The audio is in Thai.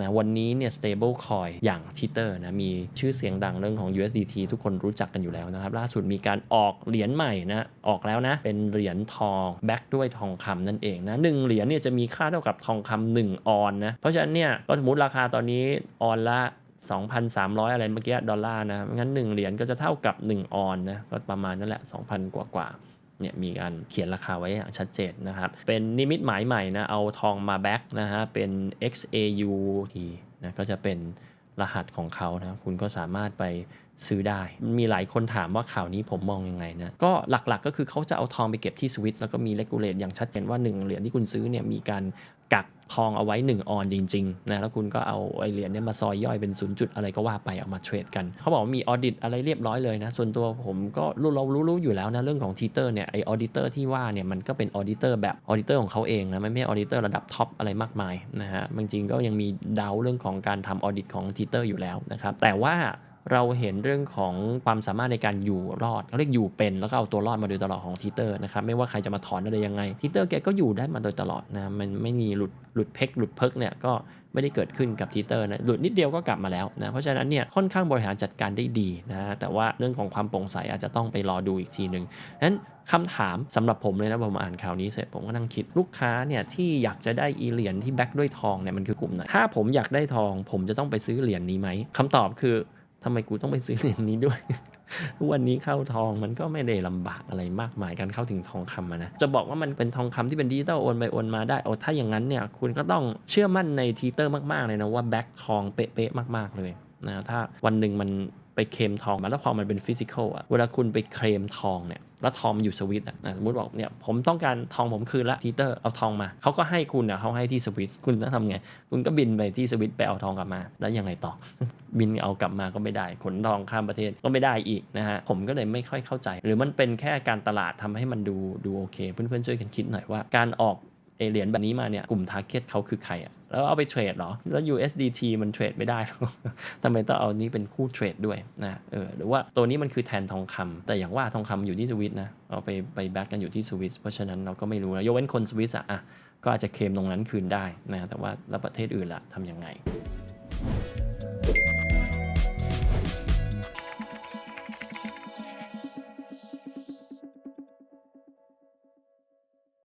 นะวันนี้เนี่ย stable coin อย่าง Tether นะมีชื่อเสียงดังเรื่องของ USDT ทุกคนรู้จักกันอยู่แล้วนะครับ ล่าสุดมีการออกเหรียญใหม่นะออกแล้วนะ เป็นเหรียญทองแบ็กด้วยทองคำนั่นเองนะหนึ่งเหรียญเนี่ยจะมีค่าเท่ากับทองคำหนึ่งออนนะ เพราะฉะนั้นเนี่ยก็สมมติราคาตอนนี้ออนละ2,300 อะไรเมื่อกี้ดอลลาร์นะงั้น 1 เหรียญก็จะเท่ากับ 1 ออนนะก็ประมาณนั่นแหละ 2,000 กว่ากว่า เนี่ยมีการเขียนราคาไว้อย่างชัดเจนนะครับ เป็นนิมิตหมายใหม่นะ เอาทองมาแบ็กนะฮะ เป็น XAUT นะก็จะเป็นรหัสของเขานะ คุณก็สามารถไปซื้อได้ มีหลายคนถามว่าข่าวนี้ผมมองยังไงนะ ก็หลักๆก็คือเขาจะเอาทองไปเก็บที่สวิตแล้วก็มีเลกูเลตอย่างชัดเจนว่า 1 เหรียญที่คุณซื้อเนี่ยมีการกัก ทองเอาไว้ 1 ออนจริงๆนะแล้วคุณก็เอาไอเหรียญเนี่ยมาซอยย่อยเป็น 0 จุดอะไรก็ว่าไปเอามาเทรดกันเขาบอกว่ามีออดิตอะไรเรียบร้อยเลยนะส่วนตัวผมก็รู้เรารู้ๆอยู่แล้วนะเรื่องของทีเตอร์เนี่ยไอออดิเตอร์ที่ว่าเนี่ยมันก็เป็นออดิเตอร์แบบออดิเตอร์ของเขาเองนะไม่ใช่ออดิเตอร์ระดับท็อปอะไรมากมายนะฮะจริงๆก็ยังมีดาวเรื่องของการทำออดิตของทีเตอร์อยู่แล้วนะครับแต่ว่า เราเห็นเรื่องของความสามารถในการอยู่รอดเขาเรียกอยู่เป็นแล้วก็เอาตัวรอดมาโดยตลอดของทีเตอร์นะครับไม่ว่าใครจะมาถอนอะไรยังไงทีเตอร์แกก็อยู่ได้มาโดยตลอดนะมันไม่มีหลุดหลุดเพกหลุดเพิกเนี่ยก็ไม่ได้เกิดขึ้นกับทีเตอร์นะหลุดนิดเดียวก็กลับมาแล้วนะเพราะฉะนั้นเนี่ยค่อนข้างบริหารจัดการได้ดีนะแต่ว่าเรื่องของความโปร่งใสอาจจะต้องไปรอดูอีกทีหนึ่งนั้นคำถามสำหรับผมเลยนะผมอ่านข่าวนี้เสร็จผมก็นั่งคิดลูกค้าเนี่ยที่อยากจะได้อีเหรียญที่แบ็กด้วยทองเนี่ยมันคือกลุ่มไหนถ้าผมอยากได้ทอง ผมจะต้องไปซื้อเหรียญนี้ไหมคำตอบคือ ทำไมกูต้องไปซื้อเหรียญนี้ด้วย ทุกวันนี้เข้าทองมันก็ไม่ได้ลำบากอะไรมากมายการเข้าถึงทองคำนะ จะบอกว่ามันเป็นทองคำที่เป็นดิจิตอลโอนไปโอนมาได้โอ้ถ้าอย่างนั้นเนี่ยคุณก็ต้องเชื่อมั่นในทีเตอร์มากๆเลยนะว่าแบ็คทองเป๊ะๆมาก ๆเลยนะถ้าวันหนึ่งมันไปเคลมทองมาแล้วทองมันเป็นฟิสิกอลอะเวลาคุณไปเคลมทองเนี่ยแล้วทองอยู่สวิตอะนะสมมติบอกเนี่ยผมต้องการทองผมคืนละทีเตอร์เอาทองมา เขาก็ให้คุณอะเขาให้ที่สวิตคุณต้องทำไง คุณก็บินไปที่สวิตไปเอาทองกลับมา แล้วยังไงต่อ บินเอากลับมาก็ไม่ได้ ขนทองข้ามประเทศก็ไม่ได้อีกนะฮะ ผมก็เลยไม่ค่อยเข้าใจ หรือมันเป็นแค่การตลาดทำให้มันดูดูโอเค เพื่อนๆช่วยกันคิดหน่อยว่าการออกเอเหรียญแบบนี้มาเนี่ยกลุ่มทาร์เก็ตเขาคือใครอะแล้วเอาไปเทรดเหรอ แล้ว USDT มันเทรดไม่ได้หรอทำไมต้องเอานี้เป็นคู่เทรดด้วยนะเออหรือว่าตัวนี้มันคือแทนทองคำแต่อย่างว่าทองคำอยู่ที่สวิตนะ เอาไปไปแบ็กกันอยู่ที่สวิตเพราะฉะนั้นเราก็ไม่รู้นะยกเว้นคนสวิตอะอะก็อาจจะเคลมตรงนั้นคืนได้นะ แต่ว่าแล้วประเทศอื่นล่ะทำยังไง